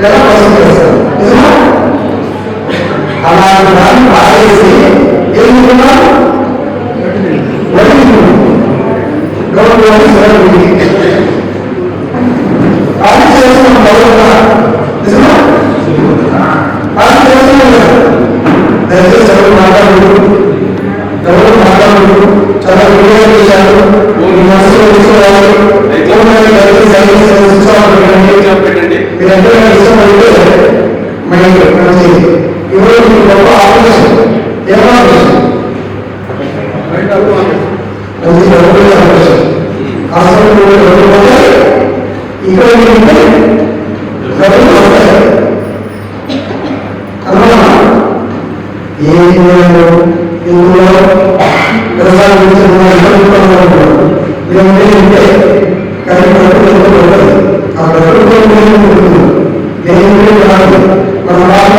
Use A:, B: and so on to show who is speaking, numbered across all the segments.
A: करना पसंद करते हैं हमारे धर्म भाई से एक मिला वही डॉट वही सर होगी आज जैसे हम बोलना
B: इसमें
A: आज जैसे जैसे चलो माता गुरु चलो माता गुरु चलो गुरु के चलो वो निवासी को ఇక్కడ ఉంటే డబ్బులు వస్తాయి అర్థమా ఏం చేయాలో ఇందులో వ్యవసాయం గురించి ఇవన్నీ ఉంటే కానీ డబ్బులు ఎందుకు ఉండదు ఆ డబ్బులు నేను కాదు మన వాళ్ళు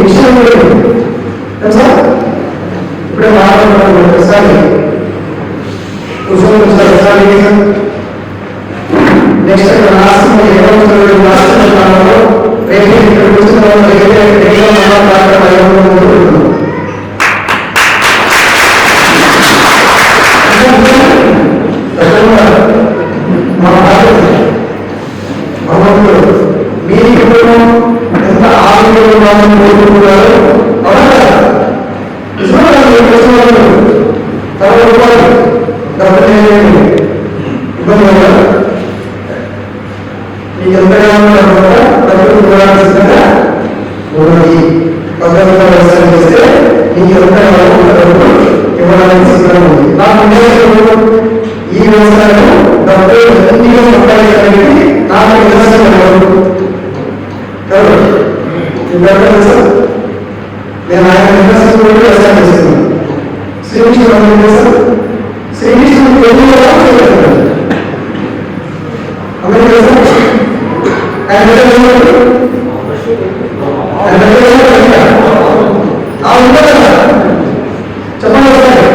A: విషయం లేదు తెలుసా ఇప్పుడే మాట్లాడుతున్నాను ఒకసారి కూర్చొని ఒకసారి నెక్స్ట్ రాష్ట్రంలో ఏమవుతుంది రాష్ట్రంలో రేపు ఇక్కడ కూర్చున్న వాళ్ళు ఏదైతే ఎంత ఆరోగ్యంగా కోరుకుంటున్నారు అవునా కదా? రూపాయలు ఇబ్బంది మీకు వ్యవసాయం చేస్తే మీకు ఎంతగా ఇవ్వడానికి సిద్ధంగా ఉంది నాకు ఉద్దేశం ఈ వ్యవసాయం డబ్బులు సంపాదించడానికి నాకు వ్యవసాయం నేను ఆయన వ్యవసాయం కూడా వ్యవసాయం చేస్తున్నాను శ్రీకృష్ణుడు ఏం చేస్తాడు శ్రీకృష్ణుడు పెళ్లి కూడా చేయగలుగుతాడు అందరికీ తెలుసా ఆయన బిడ్డ ఎవరు? ఆయన బిడ్డ ఎవరు? ఆ ఉండదు కదా చెప్పండి ఒకసారి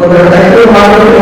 A: ఒక రైతు మాట్లాడుతూ